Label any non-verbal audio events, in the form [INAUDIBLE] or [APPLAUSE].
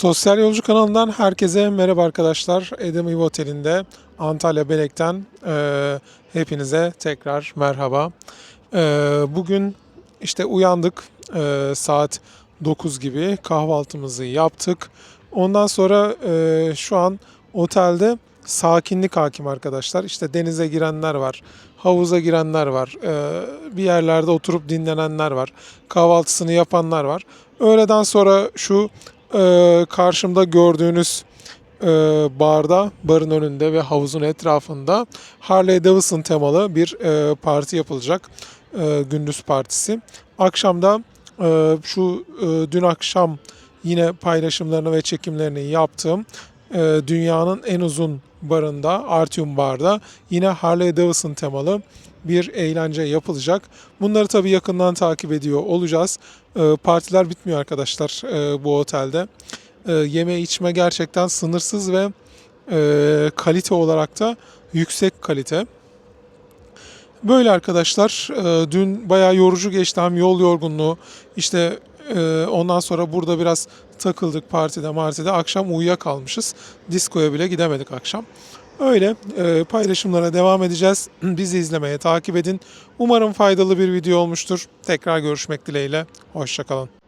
Sosyal Yolcu kanalından herkese merhaba arkadaşlar. Edim Ev Oteli'nde Antalya Belek'ten e, hepinize tekrar merhaba. E, bugün işte uyandık e, saat 9 gibi kahvaltımızı yaptık. Ondan sonra e, şu an otelde sakinlik hakim arkadaşlar. İşte denize girenler var, havuza girenler var, e, bir yerlerde oturup dinlenenler var, kahvaltısını yapanlar var. Öğleden sonra şu e, karşımda gördüğünüz e, barda, barın önünde ve havuzun etrafında Harley Davidson temalı bir e, parti yapılacak. E, gündüz partisi. Akşamda e, şu e, dün akşam yine paylaşımlarını ve çekimlerini yaptığım e, dünyanın en uzun barında, Artium Bar'da yine Harley Davidson temalı bir eğlence yapılacak. Bunları tabii yakından takip ediyor olacağız. E, partiler bitmiyor arkadaşlar e, bu otelde. E, yeme içme gerçekten sınırsız ve e, kalite olarak da yüksek kalite. Böyle arkadaşlar e, dün bayağı yorucu geçti hem yol yorgunluğu işte e, ondan sonra burada biraz takıldık partide martide akşam uyuyakalmışız. Diskoya bile gidemedik akşam. Öyle e, paylaşımlara devam edeceğiz. [CLEARS THROAT] Bizi izlemeye takip edin. Umarım faydalı bir video olmuştur. Tekrar görüşmek dileğiyle. Hoşçakalın.